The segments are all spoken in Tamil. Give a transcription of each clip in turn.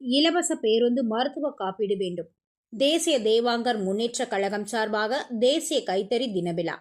இலவச பேருந்து மருத்துவ காப்பீடு வேண்டும். தேசிய தேவாங்கர் முன்னேற்ற கழகம் சார்பாக தேசிய கைத்தறி தினவிழா.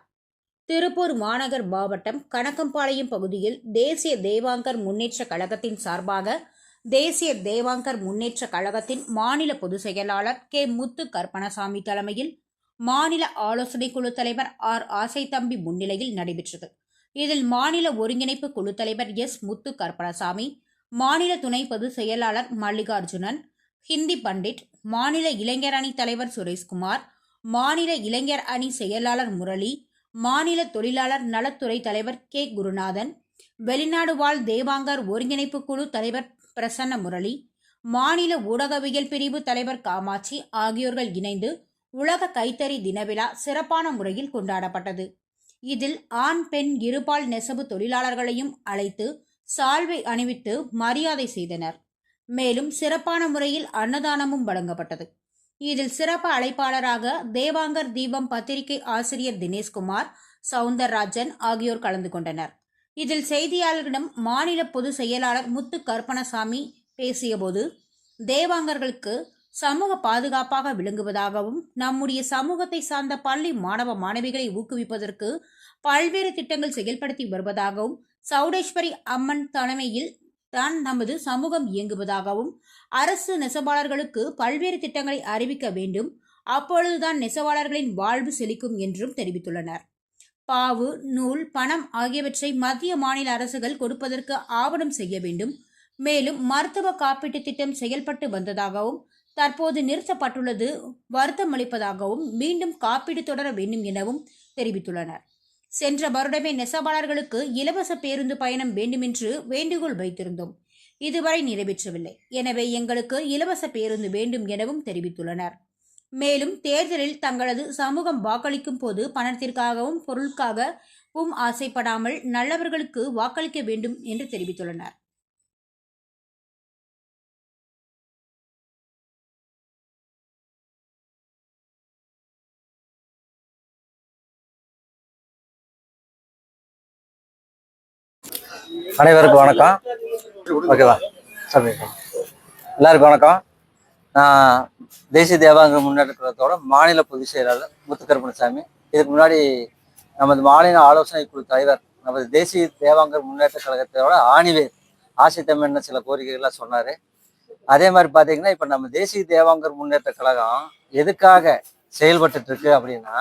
திருப்பூர் மாநகர் மாவட்டம் கணக்கம்பாளையம் பகுதியில் தேசிய தேவாங்கர் முன்னேற்ற கழகத்தின் சார்பாக தேசிய தேவாங்கர் முன்னேற்ற கழகத்தின் மாநில பொதுச் செயலாளர் கே. முத்து கற்பனசாமி தலைமையில் மாநில ஆலோசனை குழு தலைவர் ஆர். ஆசைத்தம்பி முன்னிலையில் நடைபெற்றது. இதில் மாநில ஒருங்கிணைப்பு குழு தலைவர் எஸ். முத்து கற்பனசாமி மாநில துணை பொதுச் செயலாளர் மல்லிகார்ஜுனன் ஹிந்தி பண்டிட் மாநில இளைஞர் அணி தலைவர் சுரேஷ்குமார் மாநில இளைஞர் அணி செயலாளர் முரளி மாநில தொழிலாளர் நலத்துறை தலைவர் கே. குருநாதன் வெளிநாடு வாழ் தேவாங்கர் ஒருங்கிணைப்பு குழு தலைவர் பிரசன்ன முரளி மாநில ஊடகவியல் பிரிவு தலைவர் காமாட்சி ஆகியோர்கள் இணைந்து உலக கைத்தறி தினவிழா சிறப்பான முறையில் கொண்டாடப்பட்டது. இதில் ஆண் பெண் இருபால் நெசவு தொழிலாளர்களையும் அழைத்து சால்வை அணிவித்து மரியாதை செய்தனர். மேலும் சிறப்பான முறையில் அன்னதானமும் வழங்கப்பட்டது. இதில் சிறப்பு அழைப்பாளராக தேவாங்கர் தீபம் பத்திரிகை ஆசிரியர் தினேஷ்குமார் சவுந்தரராஜன் ஆகியோர் கலந்து கொண்டனர். இதில் செய்தியாளர்களிடம் மாநில பொதுச் செயலாளர் முத்து கருப்பணசாமி பேசியபோது தேவாங்கர்களுக்கு சமூக பாதுகாப்பாக விளங்குவதாகவும் நம்முடைய சமூகத்தை சார்ந்த பள்ளி மாணவ மாணவிகளை ஊக்குவிப்பதற்கு பல்வேறு திட்டங்கள் செயல்படுத்தி வருவதாகவும் சௌடேஸ்வரி அம்மன் தலைமையில் தான் நமது சமூகம் இயங்குவதாகவும் அரசு நெசவாளர்களுக்கு பல்வேறு திட்டங்களை அறிவிக்க வேண்டும். அப்பொழுதுதான் நெசவாளர்களின் வாழ்வு செழிக்கும் என்றும் தெரிவித்துள்ளனர். பாவு நூல் பணம் ஆகியவற்றை மத்திய மாநில அரசுகள் கொடுப்பதற்கு ஆவணம் செய்ய வேண்டும். மேலும் மருத்துவ காப்பீட்டு திட்டம் செயல்பட்டு வந்ததாகவும் தற்போது நிறுத்தப்பட்டுள்ளது. வருத்தமளிப்பதாகவும் மீண்டும் காப்பீடு தொடர வேண்டும் எனவும் தெரிவித்துள்ளனர். சென்ற வருடமே நெசவாளர்களுக்கு இலவச பேருந்து பயணம் வேண்டுமென்று வேண்டுகோள் வைத்திருந்தோம். இதுவரை நிறைவேற்றவில்லை. எனவே எங்களுக்கு இலவச பேருந்து வேண்டும் எனவும் தெரிவித்துள்ளனர். மேலும் தேர்தலில் தங்களது சமூகம் வாக்களிக்கும் போது பணத்திற்காகவும் பொருளுக்காகவும் ஆசைப்படாமல் நல்லவர்களுக்கு வாக்களிக்க வேண்டும் என்று தெரிவித்துள்ளனர். அனைவருக்கும் வணக்கம். ஓகேவா? சரி. எல்லாருக்கும் வணக்கம். நான் தேசிய தேவாங்க முன்னேற்றத்தோட மாநில பொதுச் செயலாளர் முத்துக்கருப்பணசாமி. இதுக்கு முன்னாடி நமது மாநில ஆலோசனை குழு தலைவர் நமது தேசிய தேவாங்கர் முன்னேற்ற கழகத்தோட ஆணிவேர் ஆசை தமிழ்னு சில கோரிக்கைகள்லாம் சொன்னார். அதே மாதிரி பார்த்தீங்கன்னா இப்போ நம்ம தேசிய தேவாங்கர் முன்னேற்ற கழகம் எதுக்காக செயல்பட்டுட்டு இருக்கு அப்படின்னா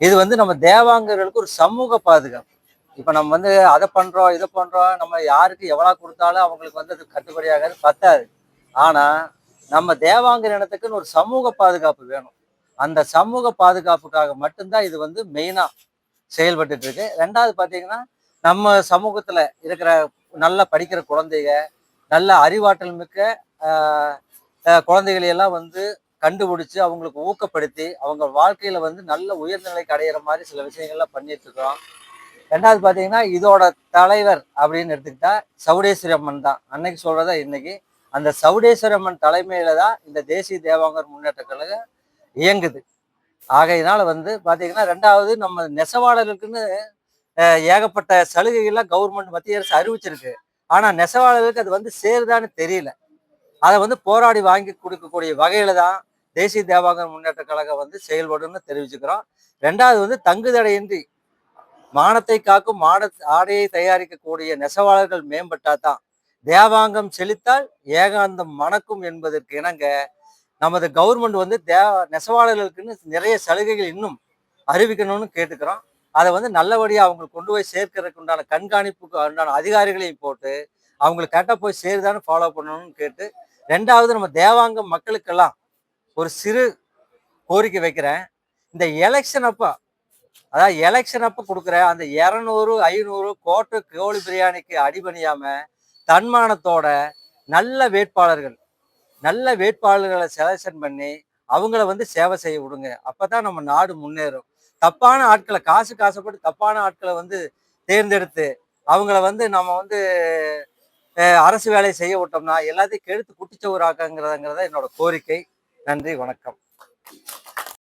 இது வந்து நம்ம தேவாங்கர்களுக்கு ஒரு சமூக பாதுகாப்பு. இப்போ நம்ம வந்து அதை பண்ணுறோம் இதை பண்ணுறோம் நம்ம யாருக்கு எவ்வளோ கொடுத்தாலும் அவங்களுக்கு வந்து அது கட்டுப்படியாகாது பத்தாது. ஆனால் நம்ம தேவாங்கர் இனத்துக்குன்னு ஒரு சமூக பாதுகாப்பு வேணும். அந்த சமூக பாதுகாப்புக்காக மட்டும்தான் இது வந்து மெயினாக செயல்பட்டு இருக்கு. ரெண்டாவது பார்த்தீங்கன்னா நம்ம சமூகத்தில் இருக்கிற நல்லா படிக்கிற குழந்தைங்க நல்ல அறிவாற்றல் மிக்க குழந்தைகளையெல்லாம் வந்து கண்டுபிடிச்சு அவங்களுக்கு ஊக்கப்படுத்தி அவங்க வாழ்க்கையில வந்து நல்ல உயர்நிலைக்கு அடையிற மாதிரி சில விஷயங்கள்லாம் பண்ணிட்டு இருக்கிறோம். ரெண்டாவது பார்த்தீங்கன்னா இதோட தலைவர் அப்படின்னு எடுத்துக்கிட்டா சவுடேஸ்வரி அம்மன் தான். அன்னைக்கு சொல்றதா இன்னைக்கு அந்த சவுடேஸ்வரி அம்மன் தலைமையில தான் இந்த தேசிய தேவாங்கர் முன்னேற்ற கழகம் இயங்குது. ஆகையினால வந்து பார்த்தீங்கன்னா ரெண்டாவது நம்ம நெசவாளர்களுக்குன்னு ஏகப்பட்ட சலுகைகள்லாம் கவர்மெண்ட் மத்திய அரசு அறிவிச்சிருக்கு. ஆனால் நெசவாளர்களுக்கு அது வந்து சேருதான்னு தெரியல. அதை வந்து போராடி வாங்கி கொடுக்கக்கூடிய வகையில தான் தேசிய தேவாங்கர் முன்னேற்ற கழகம் வந்து செயல்படும்னு தெரிவிச்சுக்கிறோம். ரெண்டாவது வந்து தங்குதடையின்றி மானத்தை காக்கும் மாட ஆடையை தயாரிக்கக்கூடிய நெசவாளர்கள் மேம்பட்டா தான் தேவாங்கம் செழித்தால் ஏகாந்தம் மணக்கும் என்பதற்கு இணங்க நமது கவர்மெண்ட் வந்து தே நெசவாளர்களுக்குன்னு நிறைய சலுகைகள் இன்னும் அறிவிக்கணும்னு கேட்டுக்கிறோம். அதை வந்து நல்லபடியாக அவங்களுக்கு கொண்டு போய் சேர்க்கறதுக்கு உண்டான கண்காணிப்புக்கு உண்டான அதிகாரிகளையும் போட்டு அவங்களுக்கு கரெக்டாக போய் சேருதான்னு ஃபாலோ பண்ணணும்னு கேட்டு ரெண்டாவது நம்ம தேவாங்கம் மக்களுக்கெல்லாம் ஒரு சிறு கோரிக்கை வைக்கிறேன். இந்த எலெக்ஷன் அப்போ அதாவது எலெக்ஷன் அப்போ கொடுக்குற அந்த இரநூறு ஐநூறு கோட்டு கோழி பிரியாணிக்கு அடிபணியாம தன்மானத்தோட நல்ல வேட்பாளர்கள் நல்ல வேட்பாளர்களை செலக்ஷன் பண்ணி அவங்கள வந்து சேவை செய்ய விடுங்க. அப்பதான் நம்ம நாடு முன்னேறும். தப்பான ஆட்களை காசு காசுப்பட்டு தப்பான ஆட்களை வந்து தேர்ந்தெடுத்து அவங்கள வந்து நம்ம வந்து அரசு வேலையை செய்ய விட்டோம்னா எல்லாத்தையும் கெடுத்து குட்டிச்சவராக்கங்கிறதுங்கிறத என்னோட கோரிக்கை. நன்றி வணக்கம்.